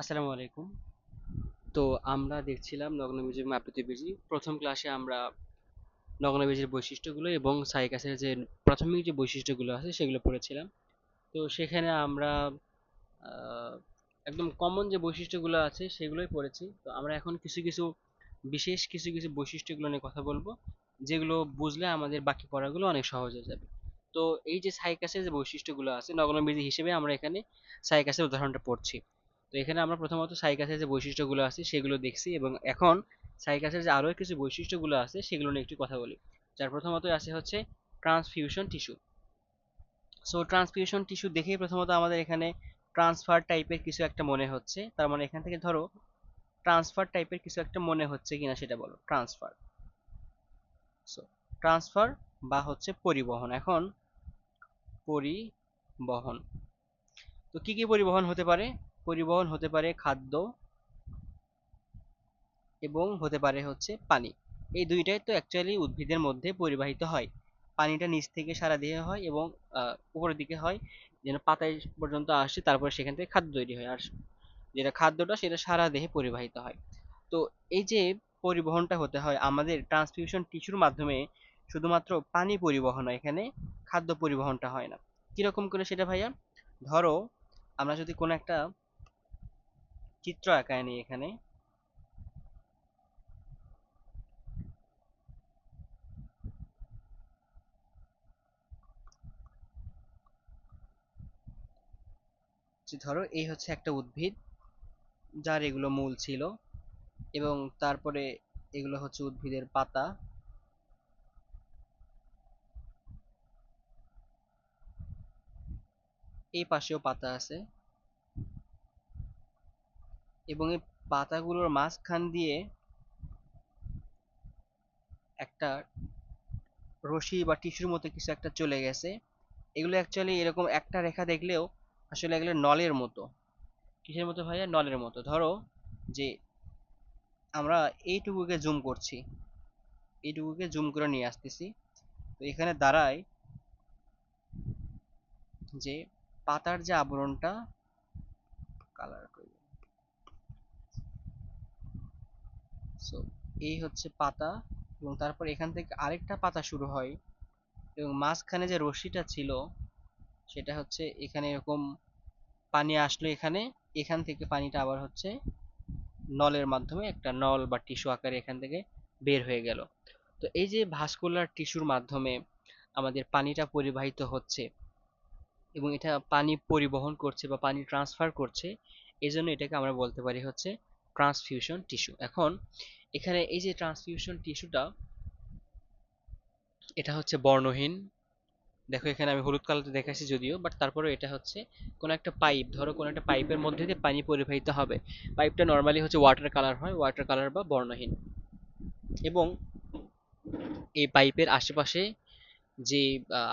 আসসালামু আলাইকুম। তো আমরা দেখছিলাম নগ্নবীজের মাপৃতিবীজী প্রথম ক্লাসে আমরা নগ্নবীজের বৈশিষ্ট্যগুলো এবং সাইকাসের যে প্রাথমিক যে বৈশিষ্ট্যগুলো আছে সেগুলো পড়েছিলাম। তো সেখানে আমরা একদম কমন যে বৈশিষ্ট্যগুলো আছে সেগুলোই পড়েছি। তো আমরা এখন কিছু কিছু, বিশেষ কিছু কিছু বৈশিষ্ট্যগুলো নিয়ে কথা বলব, যেগুলো বুঝলে আমাদের বাকি পড়াগুলো অনেক সহজ হয়ে যাবে। তো এই যে সাইকাসের যে বৈশিষ্ট্যগুলো আছে নগ্নবীজি হিসেবে আমরা এখানে সাইকাসের উদাহরণটা পড়ছি। তো এখানে আমরা প্রথমত সাইকাসের যে বৈশিষ্ট্যগুলো আছে সেগুলো দেখছি এবং এখন সাইকাসের যে আরও কিছু বৈশিষ্ট্যগুলো আছে সেগুলো নিয়ে একটু কথা বলি। যার প্রথমত আছে হচ্ছে transfusion tissue. So transfusion tissue দেখেই প্রথমত আমাদের এখানে ট্রান্সফার টাইপের কিছু একটা মনে হচ্ছে। তার মানে এখান থেকে ধরো ট্রান্সফার টাইপের কিছু একটা মনে হচ্ছে কিনা সেটা বলো, ট্রান্সফার। সো ট্রান্সফার বা হচ্ছে পরিবহন। এখন পরিবহন। তো কি কি পরিবহন হতে পারে? পরিবহন হতে পারে খাদ্য এবং হতে পারে হচ্ছে পানি। এই দুইটাই তো অ্যাকচুয়ালি উদ্ভিদের মধ্যে পরিবাহিত হয়। পানিটা নিচ থেকে সারা দেহে হয় এবং উপরের দিকে হয়, যেন পাতায় পর্যন্ত আসে, তারপরে সেখান থেকে খাদ্য তৈরি হয়। আর যেটা খাদ্যটা, সেটা সারা দেহে পরিবাহিত হয়। তো এই যে পরিবহনটা হতে হয়, আমাদের ট্রান্সফিউশন টিস্যুর মাধ্যমে শুধুমাত্র পানি পরিবহন হয়, এখানে খাদ্য পরিবহনটা হয় না। কীরকম করে সেটা ভাইয়া? ধরো, আমরা যদি কোনো একটা চিত্র আঁকায় নিই এখানে। ধরো, এই হচ্ছে একটা উদ্ভিদ, যার এগুলো মূল ছিল, এবং তারপরে এগুলো হচ্ছে উদ্ভিদের পাতা। এই পাশেও পাতা আছে। এবং এই পাতাগুলোর মাঝখান দিয়ে একটা রশি বা টিস্যুর মতো কিছু একটা চলে গেছে। এগুলো অ্যাকচুয়ালি এরকম একটা রেখা দেখলেও আসলে এগুলো নলের মতো। কিসের মতো ভাইয়া? নলের মতো। ধরো যে আমরা এইটুকুকে জুম করছি। এইটুকুকে জুম করে নিয়ে আসতেছি। তো এখানে দাঁড়ায় যে পাতার যে আবরণটা কালার করি সো এই হচ্ছে পাতা এবং তারপর এখান থেকে আরেকটা পাতা শুরু হয় এবং মাঝখানে যে রশ্মিটা ছিল, সেটা হচ্ছে এখানে এরকম পানি আসলো এখানে, এখান থেকে পানিটা আবার হচ্ছে নলের মাধ্যমে একটা নল বা টিস্যু আকারে এখান থেকে বের হয়ে গেল। তো এই যে ভাস্কুলার টিস্যুর মাধ্যমে আমাদের পানিটা পরিবাহিত হচ্ছে এবং এটা পানি পরিবহন করছে বা পানি ট্রান্সফার করছে এই জন্য এটাকে আমরা বলতে পারি হচ্ছে ট্রান্সফিউশন টিস্যু এখন এখানে এই যে ট্রান্সফিউশন টিস্যুটা এটা হচ্ছে বর্ণহীন। দেখো এখানে আমি হলুদ কালারতে দেখাচ্ছি যদিও বাট তারপরে এটা হচ্ছে কোনো একটা পাইপ ধরো কোনো একটা পাইপের মধ্যে দিয়ে পানি পরিবাহিত হবে। পাইপটা নর্মালি হচ্ছে ওয়াটার কালার হয় ওয়াটার কালার বা বর্ণহীন। এবং এই পাইপের আশেপাশে যে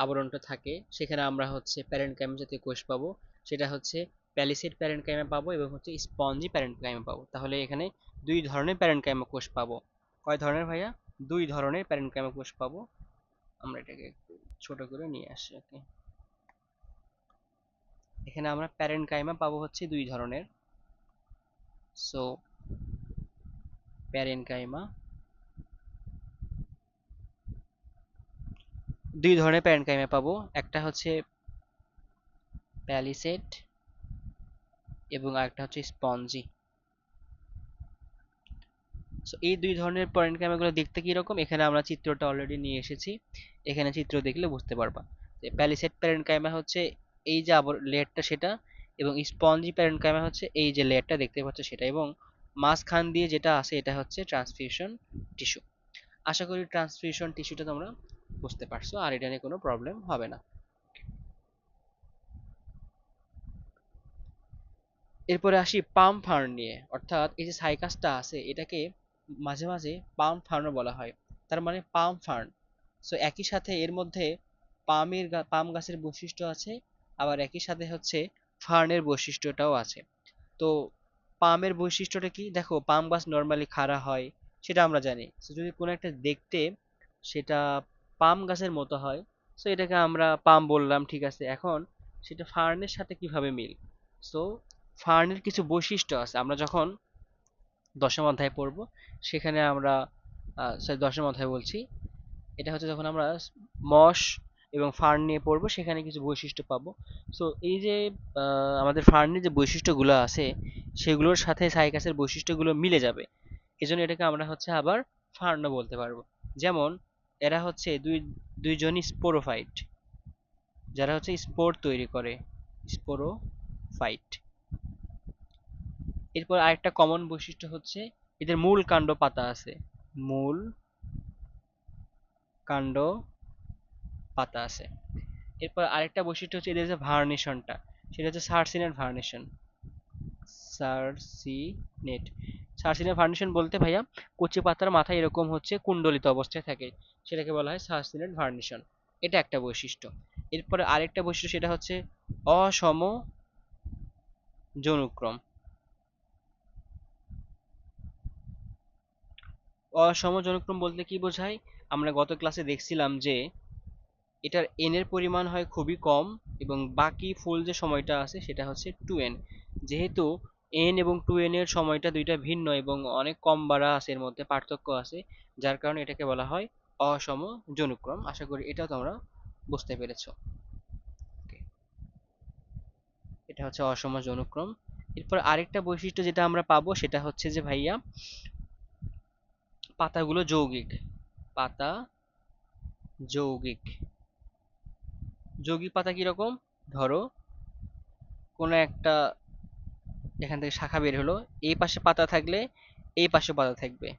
আবরণটা থাকে, সেখানে আমরা হচ্ছে প্যারেনকাইম জাতীয় কোষ পাবো। সেটা হচ্ছে প্যালিসেড প্যারেনকাইমা পাবো এবং হচ্ছে স্পঞ্জি প্যারেনকাইমা পাবো। তাহলে এখানে দুই ধরনের প্যারেনকাইমা কোষ পাবো। কয় ধরনের ভাইয়া? দুই ধরনের প্যারেনকাইমা কোষ পাবো। আমরা এটাকে একটু ছোট করে নিয়ে আসি, ওকে? এখানে আমরা প্যারেনকাইমা পাবো হচ্ছে দুই ধরনের। সো, প্যারেনকাইমা দুই ধরনের প্যারেনকাইমা পাবো। একটা হচ্ছে প্যালিসেড এবং আরেকটা হচ্ছে স্পঞ্জি। সো এই দুই ধরনের প্যারেনকাইমাগুলো দেখতে কীরকম? এখানে আমরা চিত্রটা অলরেডি নিয়ে এসেছি। এখানে চিত্র দেখলে বুঝতে পারবা। যে প্যালিসেড প্যারেনকাইমা হচ্ছে এই যে আবর লেয়ারটা সেটা এবং স্পঞ্জি প্যারেন্ট ক্যামেরা হচ্ছে এই যে লেয়ারটা দেখতে পাচ্ছ সেটা এবং মাঝখান দিয়ে যেটা আছে এটা হচ্ছে ট্রান্সফিউশন টিস্যু আশা করি ট্রান্সফিউশন টিস্যুটা তোমরা বুঝতে পারছ আর এটা নিয়ে কোনো প্রবলেম হবে না। এরপরে আসি পাম ফার্ন নিয়ে। অর্থাৎ এই যে সাইকাসটা আছে, এটাকে মাঝে মাঝে পাম ফার্নও বলা হয়। তার মানে পাম ফার্ন। সো একই সাথে এর মধ্যে পামের পাম গাছের বৈশিষ্ট্য আছে, আবার একই সাথে হচ্ছে ফার্নের বৈশিষ্ট্যটাও আছে। তো পামের বৈশিষ্ট্যটা কি? দেখো, পাম গাছ নর্মালি খাড়া হয়, সেটা আমরা জানি। তো যদি কোনো একটা দেখতে সেটা পাম গাছের মতো হয় সো এটাকে আমরা পাম বললাম, ঠিক আছে। এখন সেটা ফার্নের সাথে কীভাবে মিল? সো ফার্নের কিছু বৈশিষ্ট্য আছে। আমরা যখন দশম অধ্যায় পড়ব, সেখানে আমরা সরি দশম অধ্যায় বলছি, এটা হচ্ছে যখন আমরা মশ এবং ফার্ন নিয়ে পড়ব, সেখানে কিছু বৈশিষ্ট্য পাবো। সো এই যে আমাদের ফার্নের যে বৈশিষ্ট্যগুলো আছে, সেগুলোর সাথে সাইকাসের বৈশিষ্ট্যগুলো মিলে যাবে। এজন্য এটাকে আমরা হচ্ছে আবার ফার্নও বলতে পারব। যেমন, এরা হচ্ছে দুই দুইজনই স্পোরোফাইট, যারা হচ্ছে স্পোর তৈরি করে, স্পোরোফাইট। এরপর আরেকটা কমন বৈশিষ্ট্য হচ্ছে এদের মূল কাণ্ড পাতা আছে। মূল কাণ্ড পাতা আছে। এরপর আরেকটা বৈশিষ্ট্য হচ্ছে এদের যে ভার্নিশনটা সেটা হচ্ছে circinate vernation circinate circinate vernation বলতে ভাইয়া কচি পাতার মাথায় এরকম হচ্ছে কুণ্ডলিত অবস্থায় থাকে, সেটাকে বলা হয় সার্সিনেট ভার্নিশন এটা একটা বৈশিষ্ট্য। এরপরে আরেকটা বৈশিষ্ট্য সেটা হচ্ছে অসম যৌনুক্রম অসম যৌনুক্রম বলতে কি বোঝায়? আমরা গত ক্লাসে দেখছিলাম যে এটার এন এর পরিমাণ হয় খুবই কম এবং বাকি ফুল যে সময়টা আছে সেটা হচ্ছে টু এন যেহেতু এন এবং টু এন এর সময়টা দুইটা ভিন্ন এবং অনেক কম বাড়া আছে, এর মধ্যে পার্থক্য আছে, যার কারণে এটাকে বলা হয় অসম যৌনুক্রম আশা করি এটাও তোমরা বুঝতে পেরেছ. এটা হচ্ছে অসম যৌনুক্রম এরপর আরেকটা বৈশিষ্ট্য যেটা আমরা পাবো সেটা হচ্ছে যে ভাইয়া পাতাগুলো যৌগিক। পাতা যৌগিক। যৌগিক পাতা কীরকম? ধরো, কোনো একটা এখান থেকে শাখা বের হলো, এই পাশে পাতা থাকলে এই পাশে পাতা থাকবে।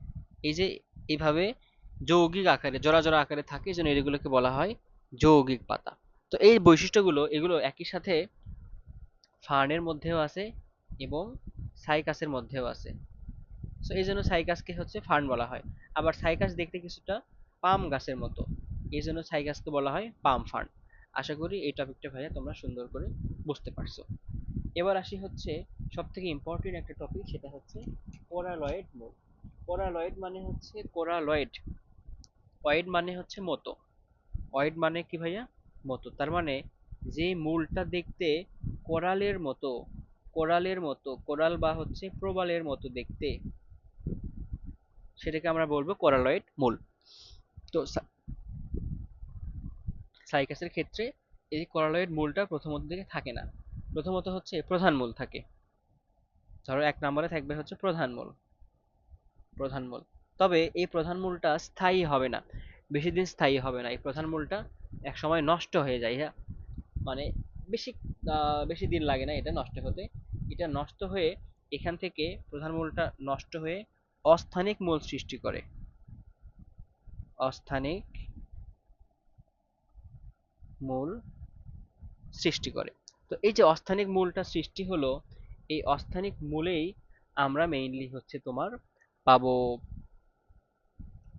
এই যে এইভাবে যৌগিক আকারে জোড়া জোড়া আকারে থাকে জন্য এগুলোকে বলা হয় যৌগিক পাতা। তো এই বৈশিষ্ট্যগুলো, এগুলো একই সাথে ফার্নের মধ্যেও আছে এবং সাইকাসের মধ্যেও আছে। তো এই জন্য সাইকাসকে হচ্ছে ফার্ন বলা হয়। আবার সাইকাস দেখতে কিছুটা পাম গাছের মতো। এই জন্য সাইকাসকে বলা হয় পাম ফার্ন আশা করি এই টপিকটা ভাইয়া তোমরা সুন্দর করে বুঝতে পারছ। এবার আসি হচ্ছে সব থেকে ইম্পর্টেন্ট একটা টপিক সেটা হচ্ছে কোরালয়েড মূল। কোরালয়েড মানে হচ্ছে কোরালয়েড অয়েড মানে হচ্ছে মতো। অয়েড মানে কি ভাইয়া? মতো। তার মানে যে মূলটা দেখতে কোরালের মতো কোরালের মতো, কোরাল বা হচ্ছে প্রবালের মতো দেখতে সেটাকে আমরা বলব কোরালয়েড মূল। তো সাইকাসের ক্ষেত্রে এই কোরালয়েড মূলটা প্রথমত দিকে থাকে না। প্রথমত হচ্ছে প্রধান মূল থাকে। ধরো এক নম্বরে থাকবে হচ্ছে প্রধান মূল। প্রধান মূল। তবে এই প্রধান মূলটা স্থায়ী হবে না। বেশি দিন স্থায়ী হবে না। এই প্রধান মূলটা এক সময় নষ্ট হয়ে যায়। হ্যাঁ? মানে বেশি বেশি দিন লাগে না এটা নষ্ট হতে। এটা নষ্ট হয়ে এখান থেকে প্রধান মূলটা নষ্ট হয়ে অস্থানিক মূল সৃষ্টি করে। অস্থানিক মূল সৃষ্টি করে। তো এই যে অস্থানিক মূলটা সৃষ্টি হলো, এই অস্থানিক মূলেই আমরা মেইনলি হচ্ছে তোমার পাবো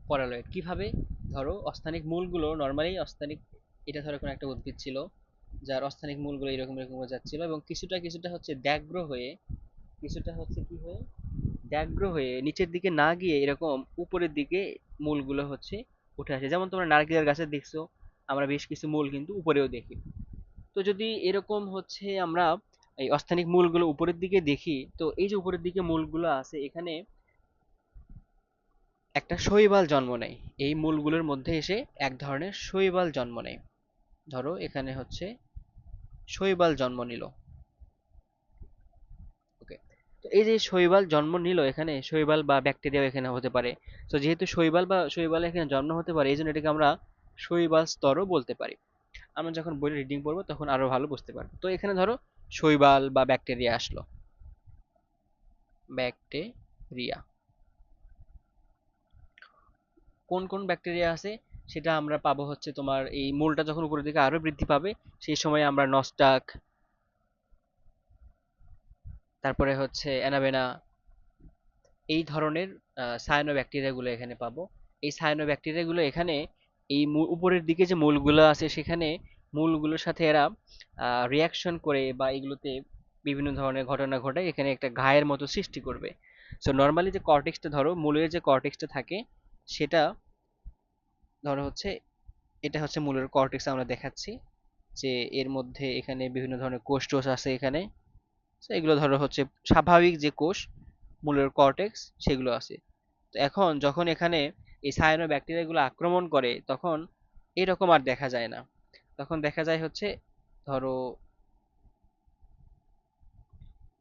পরালয়েড। কীভাবে? ধরো অস্থানিক মূলগুলো নর্মালি অস্থানিক, এটা ধরো কোনো একটা উদ্ভিদ ছিল, যার অস্থানিক মূলগুলো এরকম এরকম যাচ্ছিল এবং কিছুটা কিছুটা হচ্ছে দ্যাগ্র হয়ে, কিছুটা হচ্ছে কি হয়ে? দ্যাগ্র হয়ে নিচের দিকে না গিয়ে এরকম উপরের দিকে মূলগুলো হচ্ছে উঠে আসে। যেমন তোমরা নারকেলের গাছে দেখছ, আমরা বেশ কিছু মূল কিন্তু উপরেও দেখি। তো যদি এরকম হচ্ছে আমরা এই অস্থানিক মূলগুলো উপরের দিকে দেখি, তো এই যে উপরের দিকে মূলগুলো আছে, এখানে একটা শৈবাল জন্ম নেয়। এই মূলগুলোর মধ্যে এসে এক ধরনের শৈবাল জন্ম নেয়। ধরো এখানে হচ্ছে শৈবাল জন্ম নিল। এই যে শৈবাল জন্ম নিল এখানে, শৈবাল বা ব্যাকটেরিয়া এখানে হতে পারে। তো যেহেতু শৈবাল বা শৈবাল এখানে জন্ম হতে পারে এই জন্য এটাকে আমরা শৈবাল স্তরও বলতে পারি। আমরা যখন বইয়ের রিডিং পড়ব, তখন আরও ভালো বুঝতে পারব। তো এখানে ধরো, শৈবাল বা ব্যাকটেরিয়া আসলো। ব্যাকটেরিয়া কোন কোন ব্যাকটেরিয়া আছে, সেটা আমরা পাবো হচ্ছে তোমার এই মূলটা যখন উপরের দিকে আরও বৃদ্ধি পাবে, সেই সময় আমরা নস্টাক তারপরে হচ্ছে অ্যানাবেনা। এই ধরনের সায়ানো ব্যাকটেরিয়াগুলো এখানে পাবো। এই সায়ানো ব্যাকটেরিয়াগুলো এখানে এই উপরের দিকে যে মূলগুলো আছে সেখানে মূলগুলোর সাথে এরা রিয়াকশন করে বা এগুলোতে বিভিন্ন ধরনের ঘটনা ঘটে এখানে একটা ঘায়ের মতো সৃষ্টি করবে। সো নর্মালি যে কর্টেক্সটা ধরো, মূলের যে কর্টেক্সটা থাকে, সেটা ধরো হচ্ছে, এটা হচ্ছে মূলের কর্টেক্স আমরা দেখাচ্ছি। যে এর মধ্যে এখানে বিভিন্ন ধরনের কোষ টোষ আছে এখানে। তো এগুলো ধরো হচ্ছে স্বাভাবিক যে কোষ, মূলের কর্টেক্স সেগুলো আছে। তো এখন যখন এখানে এই সায়ানো ব্যাকটেরিয়াগুলো আক্রমণ করে, তখন এরকম আর দেখা যায় না। তখন দেখা যায় হচ্ছে, ধরো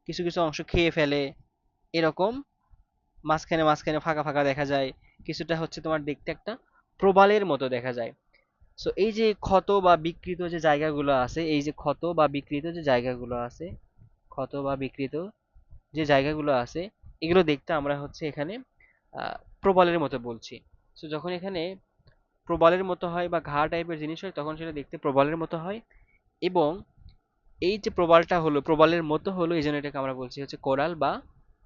কিছু কিছু অংশ খেয়ে ফেলে, এরকম মাঝখানে মাঝখানে ফাঁকা ফাঁকা দেখা যায়, কিছুটা হচ্ছে তোমার দেখতে একটা প্রবালের মতো দেখা যায়। সো এই যে ক্ষত বা বিকৃত যে জায়গাগুলো আছে, এই যে ক্ষত বা বিকৃত যে জায়গাগুলো আছে ক্ষত বা বিকৃত যে জায়গাগুলো আছে, এগুলো দেখতে আমরা হচ্ছে এখানে প্রবালের মতো বলছি। সো যখন এখানে প্রবালের মতো হয় বা ঘা টাইপের জিনিস হয়, তখন সেটা দেখতে প্রবালের মতো হয় এবং এই যে প্রবালটা হলো, প্রবালের মতো হলো, এই জন্য এটাকে আমরা বলছি হচ্ছে কোরাল বা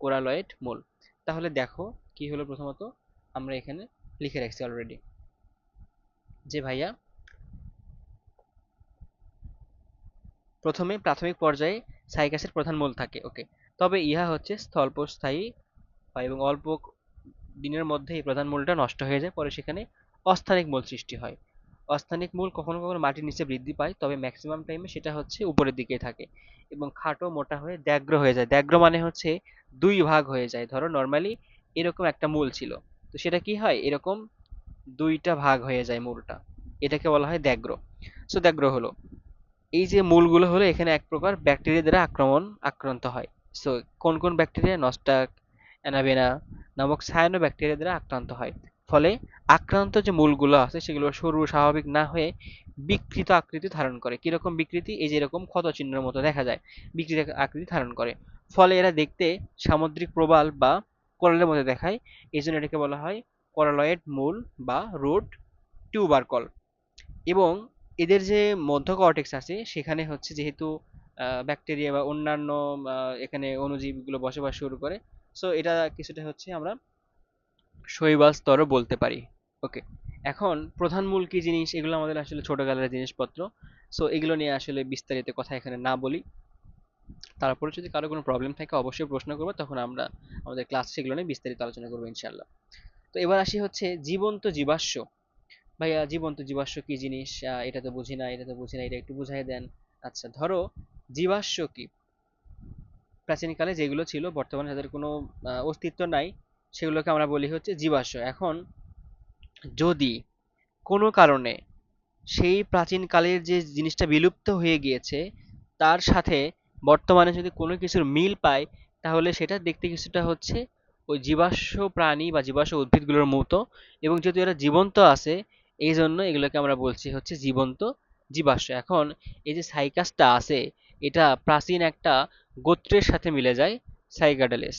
কোরালয়েড মূল। তাহলে দেখো কি হলো প্রথমত, আমরা এখানে লিখে রাখছি অলরেডি যে ভাইয়া, প্রথমে প্রাথমিক পর্যায়ে সাইকাসের প্রধান মূল থাকে ওকে তবে ইহা হচ্ছে স্বল্পস্থায়ী হয় এবং অল্প দিনের মধ্যে এই প্রধান মূলটা নষ্ট হয়ে যায়, পরে সেখানে অস্থানিক মূল সৃষ্টি হয়। অস্থানিক মূল কখনো কখনো মাটির নিচে বৃদ্ধি পায়, তবে ম্যাক্সিমাম টাইমে সেটা হচ্ছে উপরের দিকে থাকে এবং খাটো মোটা হয়ে দ্যাগ্র হয়ে যায়। দ্যাগ্র মানে হচ্ছে দুই ভাগ হয়ে যায়। ধরো নর্মালি এরকম একটা মূল ছিল, তো সেটা কি হয়? এরকম দুইটা ভাগ হয়ে যায় মূলটা। এটাকে বলা হয় দ্যাগ্র সো দ্যাগ্র হলো। এই যে মূলগুলো হলো, এখানে এক প্রকার ব্যাকটেরিয়া দ্বারা আক্রমণ, আক্রান্ত হয়। সো কোন কোন ব্যাকটেরিয়া নস্টাক অ্যানাবেনা নামক সায়ানো ব্যাকটেরিয়া দ্বারা আক্রান্ত হয়। ফলে আক্রান্ত যে মূলগুলো আছে, সেগুলো সরু, স্বাভাবিক না হয়ে বিকৃত আকৃতি ধারণ করে। কীরকম বিকৃতি? এই যে এরকম ক্ষত চিহ্নের মতো দেখা যায়, বিকৃত আকৃতি ধারণ করে। ফলে এরা দেখতে সামুদ্রিক প্রবাল বা কোরালের মতো দেখায়। এই জন্য এটাকে বলা হয় কোরালয়েড মূল বা রুট টিউবারকল। এবং এদের যে মধ্য কর্টেক্স আছে, সেখানে হচ্ছে যেহেতু ব্যাকটেরিয়া বা অন্যান্য এখানে অণুজীবগুলো বসবাস শুরু করে সো এটা কিছুটা হচ্ছে আমরা শৈবাল স্তরও বলতে পারি। ওকে এখন প্রধান মূল কি জিনিস? এগুলো আমাদের আসলে ছোটকালের জিনিসপত্র সো এগুলো নিয়ে আসলে বিস্তারিত কথা এখানে না বলি। তারপরে যদি কারও কোনো প্রবলেম থাকে, অবশ্যই প্রশ্ন করব, তখন আমরা আমাদের ক্লাস সেগুলো নিয়ে বিস্তারিত আলোচনা করব ইনশাল্লাহ তো এবার আসি হচ্ছে জীবন্ত জীবাশ্ম। ভাইয়া, জীবন্ত জীবাশ্ম কি জিনিস? এটা তো বুঝি না, এটা তো বুঝি না, এটা একটু বুঝাই দেন। আচ্ছা ধরো জীবাশ্ম কি? প্রাচীনকালে যেগুলো ছিল, বর্তমানে তাদের কোনো অস্তিত্ব নাই, সেগুলোকে আমরা বলি হচ্ছে জীবাশ্ম। এখন যদি কোনো কারণে সেই প্রাচীনকালের যে জিনিসটা বিলুপ্ত হয়ে গিয়েছে, তার সাথে বর্তমানে যদি কোনো কিছুর মিল পায়, তাহলে সেটা দেখতে কিছুটা হচ্ছে ওই জীবাশ্ম প্রাণী বা জীবাশ্ম উদ্ভিদগুলোর মতো। এবং যেহেতু এরা জীবন্ত আছে এই জন্য এগুলোকে আমরা বলছি হচ্ছে জীবন্ত জীবাশ্ম। এখন এই যে সাইকাসটা আছে, এটা প্রাচীন একটা গোত্রের সাথে মিলে যায়, সাইকাডালিস।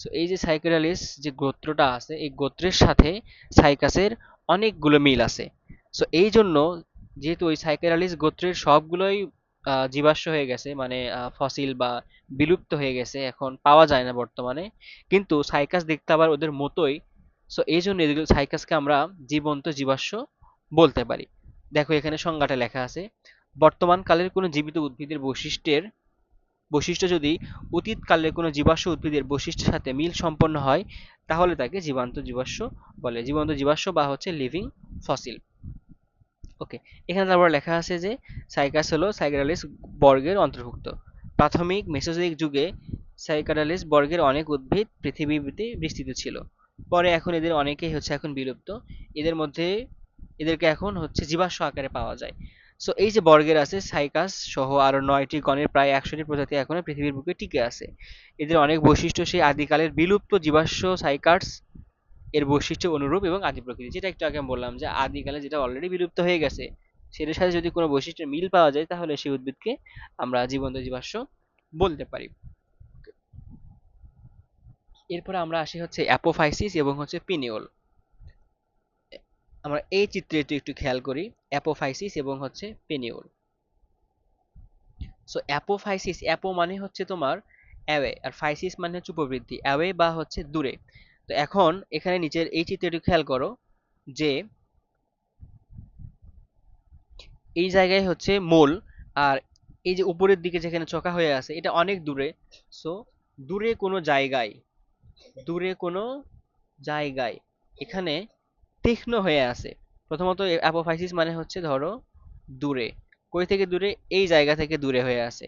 সো এই যে সাইকাডালিস যে গোত্রটা আছে, এই গোত্রের সাথে সাইকাসের অনেকগুলো মিল আছে। সো এই জন্য যেহেতু ওই সাইকেরালিস গোত্রের সবগুলোই জীবাশ্ম হয়ে গেছে মানে ফসিল বা বিলুপ্ত হয়ে গেছে, এখন পাওয়া যায় না বর্তমানে। কিন্তু সাইকাস দেখতে আবার ওদের মতোই। সো এই জন্য সাইকাসকে আমরা জীবন্ত জীবাশ্ম বলতে পারি। দেখো, এখানে সংজ্ঞাটা লেখা আছে বর্তমান কালের কোনো জীবিত উদ্ভিদের বৈশিষ্ট্যের, বৈশিষ্ট্য যদি অতীত কালের কোনো জীবাশ্ম উদ্ভিদের বৈশিষ্ট্যের সাথে মিল সম্পন্ন হয়, তাহলে তাকে জীবান্ত জীবাশ্ম বলে। জীবন্ত জীবাশ্ম বা হচ্ছে লিভিং ফসিল ওকে এখানে তারপর লেখা আছে যে সাইকাস হলো সাইকাডালিস বর্গের অন্তর্ভুক্ত। প্রাথমিক মেসোজোয়িক যুগে সাইকাডালিস বর্গের অনেক উদ্ভিদ পৃথিবীতে বিস্তৃত ছিল। পরে এখন এদের অনেকেই হচ্ছে এখন বিলুপ্ত। এদের মধ্যে এদেরকে এখন হচ্ছে জীবাশ্ম আকারে পাওয়া যায়। সো এই যে বর্গের আছে, সাইকাস সহ আরও নয়টি গণের প্রায় একশোটি প্রজাতি এখনও পৃথিবীর বুকে টিকে আছে। এদের অনেক বৈশিষ্ট্য সেই আদিকালের বিলুপ্ত জীবাশ্ম সাইকাস এর বৈশিষ্ট্য অনুরূপ এবং আদি প্রকৃতি। যেটা একটু আগে বললাম যে আদিকালে যেটা অলরেডি বিলুপ্ত হয়ে গেছে, সেটার সাথে যদি কোনো বৈশিষ্ট্যের মিল পাওয়া যায়, তাহলে সেই উদ্ভিদকে আমরা জীবন্ত জীবাশ্ম বলতে পারি। এরপরে আমরা আসি হচ্ছে অ্যাপোফাইসিস এবং হচ্ছে পিনিওল। আমরা এই চিত্রে একটু খেয়াল করি, অ্যাপোফাইসিস এবং হচ্ছে পেনিওল সো অ্যাপোফাইসিস, অ্যাপো মানে হচ্ছে তোমার অ্যাওয়ে, আর ফাইসিস মানে হচ্ছে উপবৃদ্ধি, অ্যাওয়ে বা হচ্ছে দূরে। তো এখন এখানে নিচের এই চিত্রে একটু খেয়াল করো যে এই জায়গায় হচ্ছে মূল, আর এই যে উপরের দিকে যেখানে চোখা হয়ে আছে, এটা অনেক দূরে। সো দূরে কোনো জায়গায়, দূরে কোনো জায়গায় এখানে তীক্ষ্ণ হয়ে আছে। প্রথমত অ্যাপোফাইসিস মানে হচ্ছে ধরো দূরে, কই থেকে দূরে? এই জায়গা থেকে দূরে হয়ে আছে।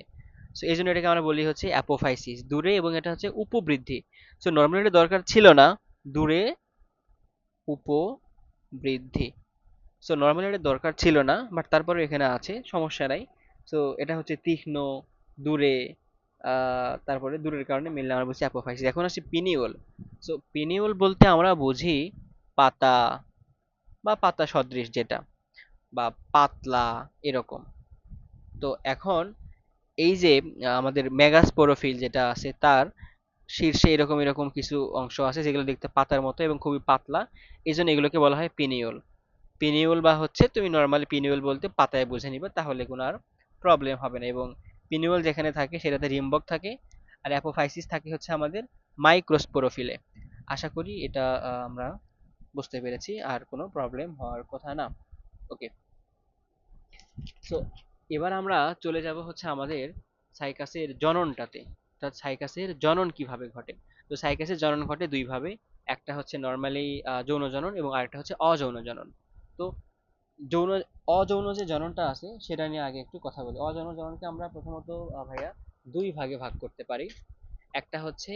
সো এই জন্য এটাকে আমরা বলি হচ্ছে অ্যাপোফাইসিস দূরে এবং এটা হচ্ছে উপবৃদ্ধি। সো নর্মালি এটা দরকার ছিল না। দূরে উপবৃদ্ধি। সো নর্মালি এটা দরকার ছিল না বাট তারপরে এখানে আছে, সমস্যা নাই। সো এটা হচ্ছে তীক্ষ্ণ, দূরে তারপরে দূরের কারণে মিললে আমরা বলছি অ্যাপোফাইসিস এখন আসছে পিনিওল সো পিনিওল বলতে আমরা বুঝি পাতা বা পাতা সদৃশ যেটা, বা পাতলা এরকম। তো এখন এই যে, আমাদের মেগাস্পোরোফিল যেটা আছে তার শীর্ষে এরকম এরকম কিছু অংশ আছে যেগুলো দেখতে পাতার মতো এবং খুবই পাতলা এই জন্য এগুলোকে বলা হয় পিনিওল। পিনিওল বা হচ্ছে তুমি নর্মালি পিনিওল বলতে পাতায় বুঝে নিবে, তাহলে কোনো আর প্রবলেম হবে না এবং পিনিওল যেখানে থাকে সেটাতে রিম্বক থাকে আর অ্যাপোফাইসিস থাকে হচ্ছে আমাদের মাইক্রোস্পোরোফিলে। আশা করি এটা আমরা বুঝতে পেরেছি, আর কোনো প্রবলেম হওয়ার কথা না। ওকে সো এবার আমরা চলে যাব হচ্ছে আমাদের সাইকাসের জননটাতে। অর্থাৎ সাইকাসের জনন কীভাবে ঘটে? তো সাইকাসের জনন ঘটে দুই ভাবে। একটা হচ্ছে নর্মালি যৌন জনন এবং আরেকটা হচ্ছে অযৌন জনন। তো যৌন, অযৌন যে জননটা আছে, সেটা নিয়ে আগে একটু কথা বলি। অযৌন জননকে আমরা প্রথমত ভাইয়া দুই ভাগে ভাগ করতে পারি। একটা হচ্ছে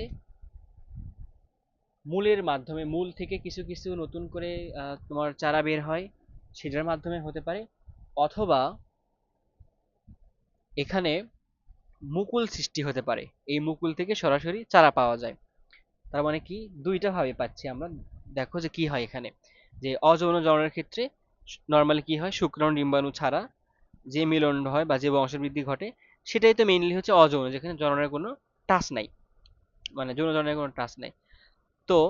মূলের মাধ্যমে, মূল থেকে কিছু কিছু নতুন করে তোমার চারা বের হয়, সেটার মাধ্যমে হতে পারে। অথবা এখানে মুকুল সৃষ্টি হতে পারে। এই মুকুল থেকে সরাসরি চারা পাওয়া যায়। তার মানে কি? দুইটা ভাবে পাচ্ছি আমরা। দেখো যে কি হয় এখানে। যে অযৌন জননের ক্ষেত্রে নর্মালি কি হয়? শুক্রাণু ডিম্বাণু ছাড়া যে মিলন হয় বা যে বংশবৃদ্ধি ঘটে, সেটাই তো মেইনলি হচ্ছে অযৌন, যেখানে জননের কোনো টাচ নাই। মানে যৌন জননের কোনো টাচ নাই। তো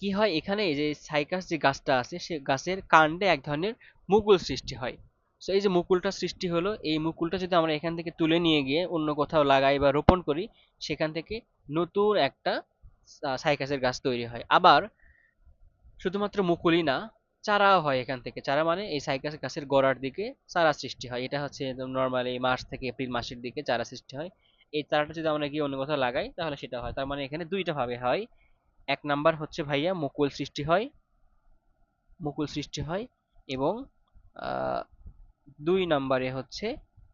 কি হয় এখানে যে সাইকাস যে গাছটা আছে, সে গাছের কাণ্ডে এক ধরনের মুকুল সৃষ্টি হয়। সো এই যে মুকুলটা সৃষ্টি হলো, এই মুকুলটা যদি আমরা এখান থেকে তুলে নিয়ে গিয়ে অন্য কোথাও লাগাই বা রোপণ করি, সেখান থেকে নতুন একটা সাইকাসের গাছ তৈরি হয়। আবার শুধুমাত্র মুকুলই না, চারাও হয় এখান থেকে। চারা মানে এই সাইকাস গাছের গোড়ার দিকে চারা সৃষ্টি হয়। এটা হচ্ছে নর্মালি মার্চ থেকে এপ্রিল মাসের দিকে চারা সৃষ্টি হয়। এই চারাটা যদি আমরা গিয়ে অন্য কোথাও লাগাই, তাহলে সেটা হয়। তার মানে এখানে দুইটা ভাবে হয়। এক নাম্বার হচ্ছে ভাইয়া মুকুল সৃষ্টি হয়, মুকুল সৃষ্টি হয় এবং দুই নাম্বারে হচ্ছে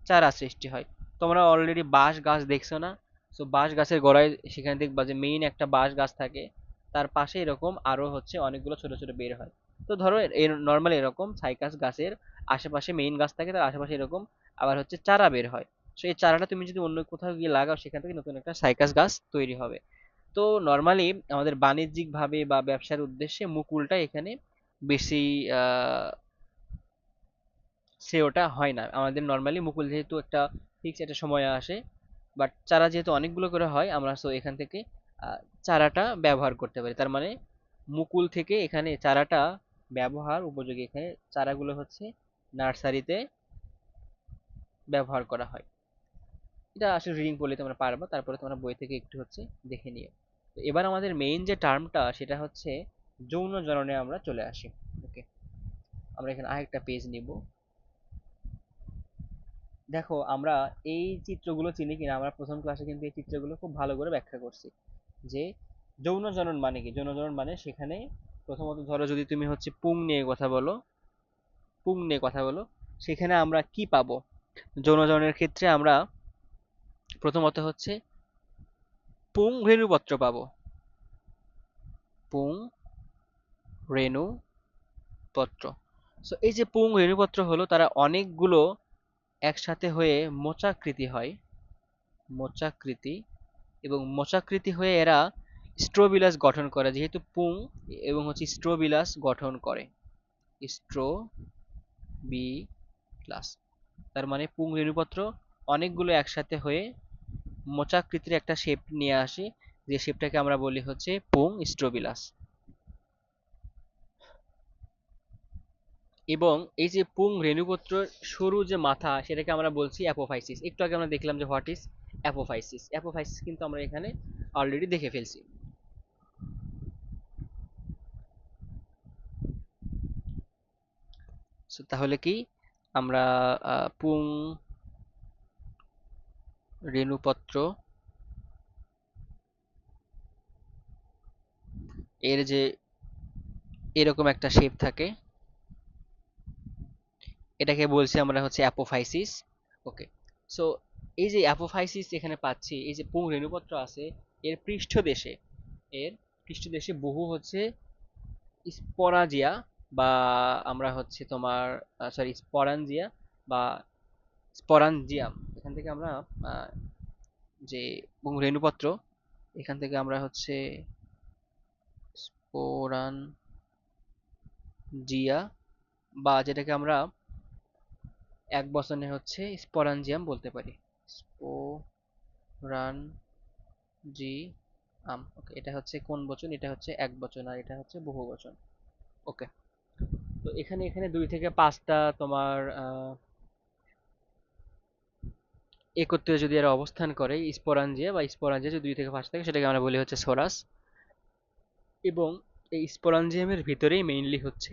চারা সৃষ্টি হয়। তোমরা অলরেডি বাঁশ গাছ দেখছ না? সো বাঁশ গাছের গোড়ায় সেখানে দেখবা যে মেইন একটা বাঁশ গাছ থাকে, তার পাশে এরকম আরও হচ্ছে অনেকগুলো ছোট ছোট বের হয়। তো ধরো এর নর্মাল এরকম সাইকাস গাছের আশেপাশে মেইন গাছ থাকে, তার আশেপাশে এরকম আবার হচ্ছে চারা বের হয়। সো এই চারাটা তুমি যদি অন্য কোথাও গিয়ে লাগাও, সেখান থেকে নতুন একটা সাইকাস গাছ তৈরি হবে। তো নর্মালি আমাদের বাণিজ্যিক ভাবে বা ব্যবসার উদ্দেশ্যে মুকুলটা এখানে বেশি সেওটা হয় না। আমাদের নর্মালি মুকুল যেহেতু একটা ফিক্স একটা সময় আসে বাট চারা যেহেতু অনেকগুলো করে হয়, আমরা সো এখান থেকে চারাটা ব্যবহার করতে পারি। তার মানে মুকুল থেকে এখানে চারাটা ব্যবহার উপযোগী। এখানে চারাগুলো হচ্ছে নার্সারিতে ব্যবহার করা হয়। এটা আসলে রিডিং পড়লে তোমরা পারবা, তারপরে তোমরা বই থেকে একটু হচ্ছে দেখে নিও। তো এবার আমাদের মেইন যে টার্মটা সেটা হচ্ছে যৌন জননে আমরা চলে আসি। ওকে আমরা এখানে আরেকটা পেজ নিব। দেখো, আমরা এই চিত্রগুলো চিনি কিনা? আমরা প্রথম ক্লাসে কিন্তু এই চিত্রগুলো খুব ভালো করে ব্যাখ্যা করছি। যে যৌন জনন মানে কি? যৌন জনন মানে সেখানে প্রথমত ধরো যদি তুমি হচ্ছে পুং নিয়ে কথা বলো, পুং নিয়ে কথা বলো, সেখানে আমরা কি পাবো? যৌন জননের ক্ষেত্রে আমরা প্রথমত হচ্ছে পুং রেণুপত্র পাবো। পুং রেণুপত্র। সো এই যে পুং রেণুপত্র হলো, তারা অনেকগুলো একসাথে হয়ে মোচাকৃতি হয়। মোচাকৃতি এবং মোচাকৃতি হয়ে এরা স্ট্রোবিলাস গঠন করে, যেহেতু পুং এবং হচ্ছে স্ট্রোবিলাস গঠন করে। স্ট্রোবিলাস, তার মানে পুং রেণুপত্র অনেকগুলো একসাথে হয়ে মোচাকৃতির একটা শেপ নিয়ে আসে। যে শেপটাকে আমরা বলি হচ্ছে পুং স্ট্রোবিলাস। এবং এই যে পুং রেণুপত্র সরু যে মাথা, সেটাকে আমরা বলছি অ্যাপোফাইসিস। একটু আগে আমরা দেখলাম যে হোয়াট ইজ অ্যাপোফাইসিস? অ্যাপোফাইসিস কিন্তু আমরা এখানে অলরেডি দেখে ফেলছি। তাহলে কি? আমরা পুং রেণুপত্র। এর যে এরকম একটা শেপ থাকে। এটাকে বলছি আমরা হচ্ছে অ্যাপোফাইসিস ওকে সো এই যে অ্যাপোফাইসিস এখানে পাচ্ছি, এই যে পুং রেণুপত্র আছে, এর পৃষ্ঠদেশে এর পৃষ্ঠদেশে বহু হচ্ছে স্পরাজিয়া বা আমরা হচ্ছে তোমার সরি স্পরানজিয়া বা স্পরানজিয়াম এখান থেকে আমরা যে রেণুপত্র, এখান থেকে আমরা হচ্ছে স্পোরানজিয়া বা যেটাকে আমরা এক বচনে হচ্ছে স্পরানজিয়াম বলতে পারি। স্পোরানজিয়াম ওকে, এটা হচ্ছে কোন বচন? এটা হচ্ছে এক বচন, আর এটা হচ্ছে বহু বচন। ওকে, তো এখানে এখানে দুই থেকে পাঁচটা তোমার একত্রে যদি এরা অবস্থান করে স্পোরানজিয়া বা স্পোরানজিয়া যদি দুই থেকে পাঁচ থাকে, সেটাকে আমরা বলি হচ্ছে সোরাস। এবং এই স্পোরানজিয়ামের ভিতরেই মেইনলি হচ্ছে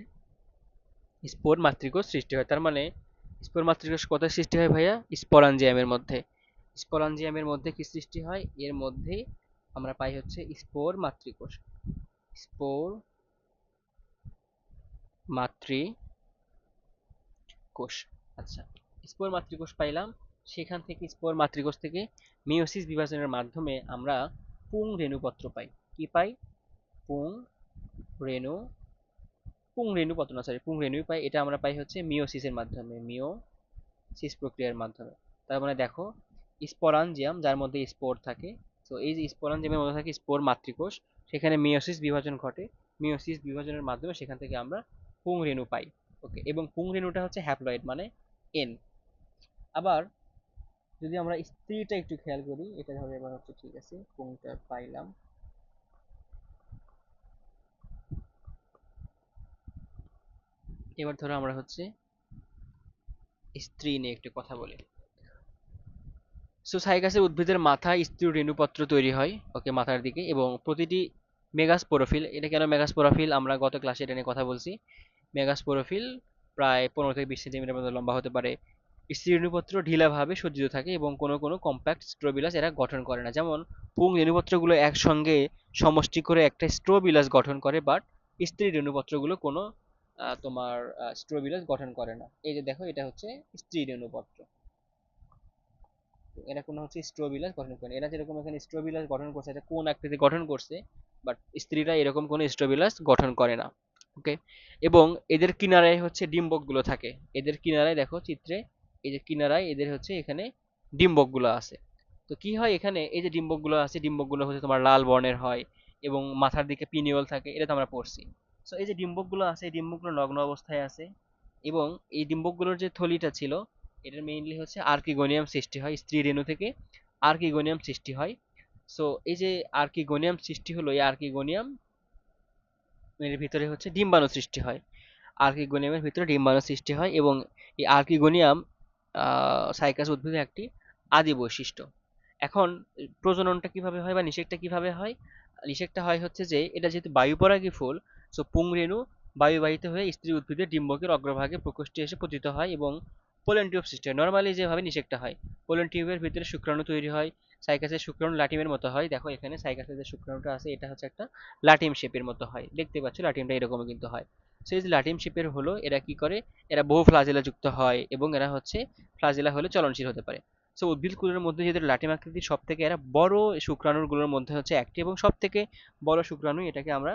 স্পোর মাতৃকোষ সৃষ্টি হয়। তার মানে স্পোর মাতৃকোষ কোথায় সৃষ্টি হয় ভাইয়া? স্পোরানজিয়ামের মধ্যে। স্পোরানজিয়ামের মধ্যে কি সৃষ্টি হয়? এর মধ্যেই আমরা পাই হচ্ছে স্পোর মাতৃকোষ। স্পোর মাতৃকোষ। আচ্ছা স্পোর মাতৃকোষ পাইলাম। সেখান থেকে স্পোর মাতৃকোষ থেকে মিওসিস বিভাজনের মাধ্যমে আমরা পুং রেণুপত্র পাই। কি পাই? পুং রেণু, পুং রেণুপত্র না সরি পুং রেণুই পাই। এটা আমরা পাই হচ্ছে মিওসিসের মাধ্যমে মিওসিস প্রক্রিয়ার মাধ্যমে। তার মানে দেখো স্পোরানজিয়াম যার মধ্যে স্পোর থাকে, তো এই যে স্পোরানজিয়ামের মধ্যে থাকে স্পোর মাতৃকোষ, সেখানে মিওসিস বিভাজন ঘটে। মিওসিস বিভাজনের মাধ্যমে সেখান থেকে আমরা পুং রেণু পাই। ওকে, এবং পুং রেণুটা হচ্ছে হ্যাপ্লয়েড মানে এন আবার যদি আমরা স্ত্রীটা একটু খেয়াল করি, এটা ধরো এবার হচ্ছে ঠিক আছে, কোনটা পাইলাম? এবার ধরো আমরা হচ্ছে স্ত্রী নিয়ে একটু কথা বলি। সো সাইকাসের উদ্ভিদের মাথা স্ত্রী রেণুপত্র তৈরি হয়, ওকে মাথার দিকে, এবং প্রতিটি মেগাস্পোরোফিল, এটা কেন মেগাস্পোরোফিল? আমরা গত ক্লাসে এটা নিয়ে কথা বলছি। মেগাস্পোরোফিল প্রায় পনেরো থেকে বিশ সেন্টিমিটার মতো লম্বা হতে পারে। রেণুপত্র ঢিলাভাবে সজ্জিত থাকে এবং কোনো কোনো কম্প্যাক্ট স্ট্রোবিলাস এরা গঠন করে না। যেমন, পুং রেণুপত্রগুলো একসঙ্গে সমষ্টি করে একটা স্ট্রোবিলাস গঠন করে বাট স্ত্রী রেণুপত্রগুলো কোনো তোমার স্ট্রোবিলাস গঠন করে না। এই যে দেখো, এটা হচ্ছে স্ত্রী রেণুপত্র। এরা কোনো হচ্ছে স্ট্রোবিলাস গঠন করে। এরা যেরকম এখানে স্ট্রোবিলাস গঠন করছে, এটা কোন আকৃতি গঠন করছে বাট স্ত্রীরা এরকম কোনো স্ট্রোবিলাস গঠন করে না। ওকে এবং এদের কিনারায় হচ্ছে ডিম্বকগুলো থাকে। এদের কিনারায় দেখো, চিত্রে এই যে কিনারায় এদের হচ্ছে এখানে ডিম্বকগুলো আছে। তো কি হয় এখানে? এই যে ডিম্বকগুলো আছে ডিম্বকগুলো হচ্ছে তোমার লাল বর্ণের হয় এবং মাথার দিকে পিনিওল থাকে, এটা তো আমরা পড়ছি। তো এই যে ডিম্বকগুলো আছে, এই ডিম্বকগুলো নগ্ন অবস্থায় আছে এবং এই ডিম্বকগুলোর যে থলিটা ছিল, এটার মেইনলি হচ্ছে আর্কিগোনিয়াম সৃষ্টি হয়, স্ত্রী রেণু থেকে আর্কিগোনিয়াম সৃষ্টি হয়। সো এই যে আর্কিগোনিয়াম সৃষ্টি হলো, এই আর্কিগোনিয়াম এর ভিতরে হচ্ছে ডিম্বাণু সৃষ্টি হয়। আর্কিগোনিয়ামের ভিতরে ডিম্বাণু সৃষ্টি হয় এবং এই আর্কিগোনিয়াম সাইকাস উদ্ভিদের একটি আদি বৈশিষ্ট্য। এখন প্রজননটা কীভাবে হয় বা নিষেকটা কীভাবে হয়? নিষেকটা হয় হচ্ছে যে, এটা যেহেতু বায়ুপরাগী ফুল সো পুংরেণু বায়ুবাহিত হয়ে স্ত্রী উদ্ভিদের ডিম্বকের অগ্রভাগে প্রকোষ্ঠে এসে পতিত হয় এবং পোলেন টিউব হয়। নর্মালি যেভাবে নিষেকটা হয় পোলেন টিউবের ভিতরে শুক্রাণু তৈরি হয় সাইকাসের শুক্রাণু লাটিমের মতো হয়। দেখো, এখানে সাইকাসের যে শুক্রাণুটা আছে, এটা হচ্ছে একটা লাটিম শেপের মতো হয়। দেখতে পাচ্ছ, লাটিমটা এরকমই কিন্তু হয়। সেই যে লাটিম শেপের হলো, এরা কি করে? এরা বহু ফ্লাজেলা যুক্ত হয় এবং এরা হচ্ছে ফ্লাজেলা হলে চলনশীল হতে পারে। সো উদ্ভিদকুলের মধ্যে যেহেতু লাটিম আকৃতির সব থেকে এরা বড় শুক্রাণুগুলোর মধ্যে হচ্ছে একটি এবং সব থেকে বড় শুক্রাণু এটাকে আমরা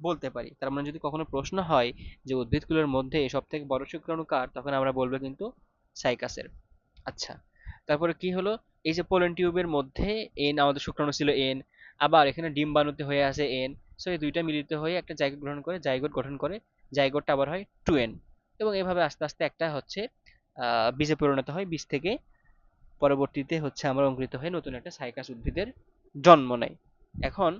বলতে পারি। তার মানে যদি কখনো প্রশ্ন হয় যে উদ্ভিদকুলের মধ্যে সব থেকে বড় শুক্রাণু কার, তখন আমরা বলব কিন্তু সাইকাসের। আচ্ছা। তারপরে কি হলো? এই যে পোলেন টিউবের মধ্যে এন আমাদের শুক্রাণু ছিল এন আবার এখানে ডিম্বাণুতে হয়ে আছে এন সো এই দুইটা মিলিত হয়ে একটা জায়গা গ্রহণ করে জাইগোট গঠন করে জাইগোটটা আবার হয় টু এন এবং এভাবে আস্তে আস্তে একটা হচ্ছে বীজে পরিণত হয়, বীজ থেকে পরবর্তীতে হচ্ছে আমরা অঙ্কুরিত হয়ে নতুন একটা সাইকাস উদ্ভিদের জন্ম নেয়। এখন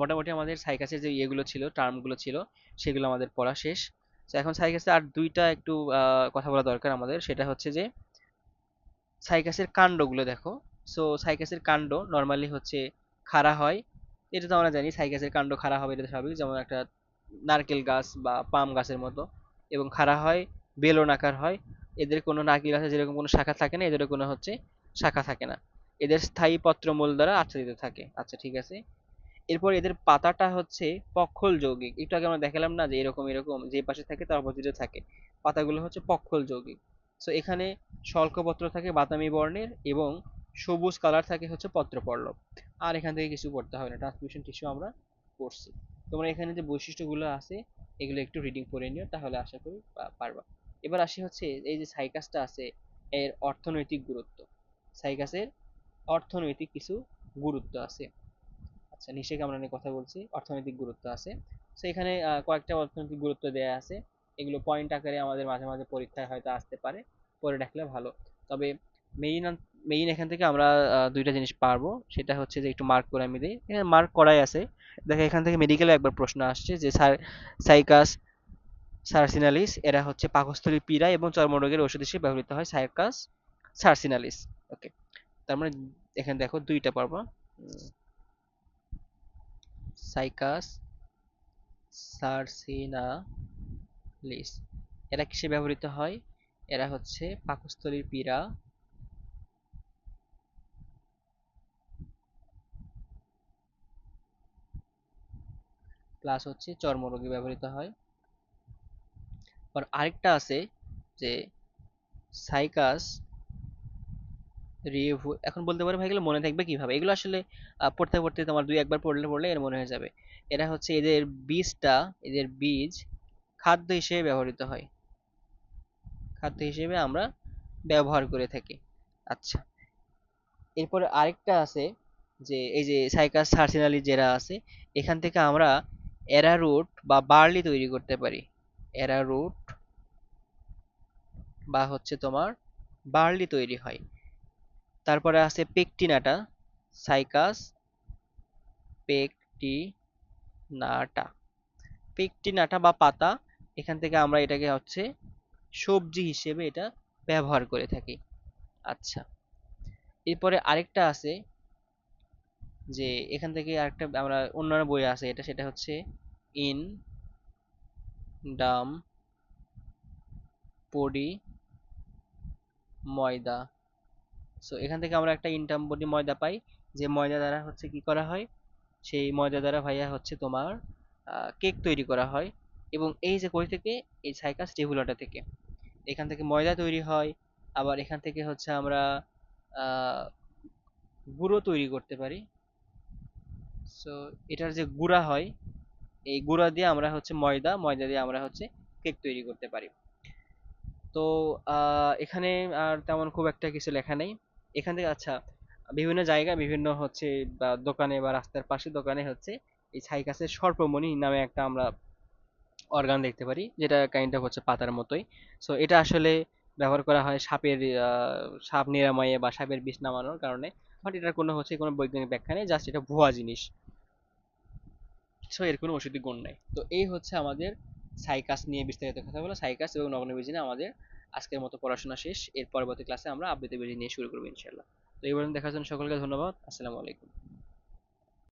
মোটামুটি আমাদের সাইকাসের যে ইয়েগুলো ছিল টার্মগুলো ছিল, সেগুলো আমাদের পড়া শেষ। তো এখন সাইকাসে আর দুইটা একটু কথা বলা দরকার আমাদের, সেটা হচ্ছে যে সাইকাসের কাণ্ডগুলো দেখো। সো সাইকাসের কাণ্ড নর্মালি হচ্ছে খাড়া হয়। এটা তো আমরা জানি, সাইকাসের কাণ্ড খাড়া হবে, এটা স্বাভাবিক। যেমন একটা নারকেল গাছ বা পাম গাছের মতো এবং খাড়া হয়, বেলন আকার হয়। এদের কোনো নারকেল গাছে যেরকম কোনো শাখা থাকে না এদের কোনো হচ্ছে শাখা থাকে না। এদের স্থায়ী পত্রমূল দ্বারা আচ্ছাদিত থাকে। আচ্ছা ঠিক আছে। এরপর এদের পাতাটা হচ্ছে পক্ষল যৌগিক। একটু আগে আমরা দেখালাম না যে এরকম এরকম যে পাশে থাকে তার অপোজিটে থাকে। পাতাগুলো হচ্ছে পক্ষল যৌগিক। সো এখানে শল্কপত্র থাকে বাদামি বর্ণের এবং সবুজ কালার থাকে হচ্ছে পত্রপল্লব। আর এখান থেকে কিছু পড়তে হবে না ট্রান্সমিশন টিস্যু আমরা পড়ছি। তোমরা এখানে যে বৈশিষ্ট্যগুলো আছে, এগুলো একটু রিডিং করে নিও, তাহলে আশা করি পারবা। এবার আসি হচ্ছে এই যে সাইকাসটা আছে, এর অর্থনৈতিক গুরুত্ব। সাইকাসের অর্থনৈতিক কিছু গুরুত্ব আছে। আচ্ছা নিশ্চয়ই আমরা নিয়ে কথা বলছি, অর্থনৈতিক গুরুত্ব আছে। তো এখানে কয়েকটা অর্থনৈতিক গুরুত্ব দেয়া আছে। এগুলো পয়েন্ট আকারে আমাদের মাঝে মাঝে পরীক্ষায় হয়তো আসতে পারে পরে রাখলে ভালো। তবে মেইন মেইন এখান থেকে আমরা দুইটা জিনিস পারব। সেটা হচ্ছে যে একটু মার্ক করে আমি দিই। এখানে মার্ক করাই আছে। দেখো, এখান থেকে মেডিকেলে একবার প্রশ্ন আসছে যে সাইকাস সার্সিনালিস, এরা হচ্ছে পাকস্থলী পীড়া এবং চর্মরোগের ওষুধ হিসেবে ব্যবহৃত হয়, সাইকাস সার্সিনালিস। ওকে তার মানে এখানে দেখো দুইটা পারব। সাইকাস সার্সিনালিস এরা কিসে ব্যবহৃত হয়? এরা হচ্ছে পাকস্থলীর পীড়া প্লাস হচ্ছে চর্মরোগে ব্যবহৃত হয়। আর আরেকটা আছে যে সাইকাস রিভু এখন বলতে পারো ভাই এগুলো মনে থাকবে কীভাবে? এগুলো আসলে পড়তে পড়তে তোমার দুই একবার পড়লে পড়লে এর মনে হয়ে যাবে। এরা হচ্ছে এদের বীজটা, এদের বীজ খাদ্য হিসেবে ব্যবহৃত হয়। খাদ্য হিসেবে আমরা ব্যবহার করে থাকি। আচ্ছা। এরপরে আরেকটা আছে যে, এই যে সাইকাস সার্সিনালি যেটা আছে, এখান থেকে আমরা অ্যারারুট বা বার্লি তৈরি করতে পারি। অ্যারারুট বা হচ্ছে তোমার বার্লি তৈরি হয়। তারপরে আছে পেকটিনাটা সাইকাস পেকটিনাটা পেকটিনাটা বা পাতা এখান থেকে আমরা এটাকে হচ্ছে সবজি হিসেবে এটা ব্যবহার করে থাকি। আচ্ছা এরপরে আরেকটা আছে যে এখান থেকে আরেকটা আমরা অন্যান্য বই আছে, এটা সেটা হচ্ছে ইন ডাম পডি ময়দা। সো এখান থেকে আমরা একটা ইনটাম বডি ময়দা পাই, যে ময়দা দ্বারা হচ্ছে কি করা হয়? সেই ময়দা দ্বারা ভাইয়া হচ্ছে তোমার কেক তৈরি করা হয়। এবং এই যে কই থেকে, এই সাইকাস টেবুলাটা থেকে। এখান থেকে ময়দা তৈরি হয়, আবার এখান থেকে হচ্ছে আমরা গুঁড়ো তৈরি করতে পারি। সো এটার যে গুঁড়া হয়, এই গুঁড়া দিয়ে আমরা হচ্ছে ময়দা ময়দা দিয়ে আমরা হচ্ছে কেক তৈরি করতে পারি। তো এখানে আর তেমন খুব একটা কিছু লেখা নেই। এখান থেকে আচ্ছা বিভিন্ন জায়গায় বিভিন্ন হচ্ছে, বা দোকানে বা রাস্তার পাশে দোকানে হচ্ছে, এই সাইকাসের সর্পমণি নামে একটা আমরা অর্গান দেখতে পারি, যেটা কাইন্ড অফ হচ্ছে পাতার মতোই। সো এটা আসলে ব্যবহার করা হয় সাপের সাপ নিরাময়ে বা সাপের বিষ নামানোর কারণে। বাট এটার কোনো হচ্ছে কোনো বৈজ্ঞানিক ব্যাখ্যা নেই জাস্ট এটা ভুয়া জিনিস। সো এর কোনো ওষুধি গুণ নাই। তো এই হচ্ছে আমাদের সাইকাস নিয়ে বিস্তারিত কথা বলা। সাইকাস এবং নগ্নবীজিনে আমাদের আজকের মতো পড়াশোনা শেষ। এর পরবর্তী ক্লাসে আমরা আবৃত্তি বীজ নিয়ে শুরু করব ইনশাল্লাহ তো এই পর্যন্ত দেখার জন্য সকলকে ধন্যবাদ। আসসালামু আলাইকুম।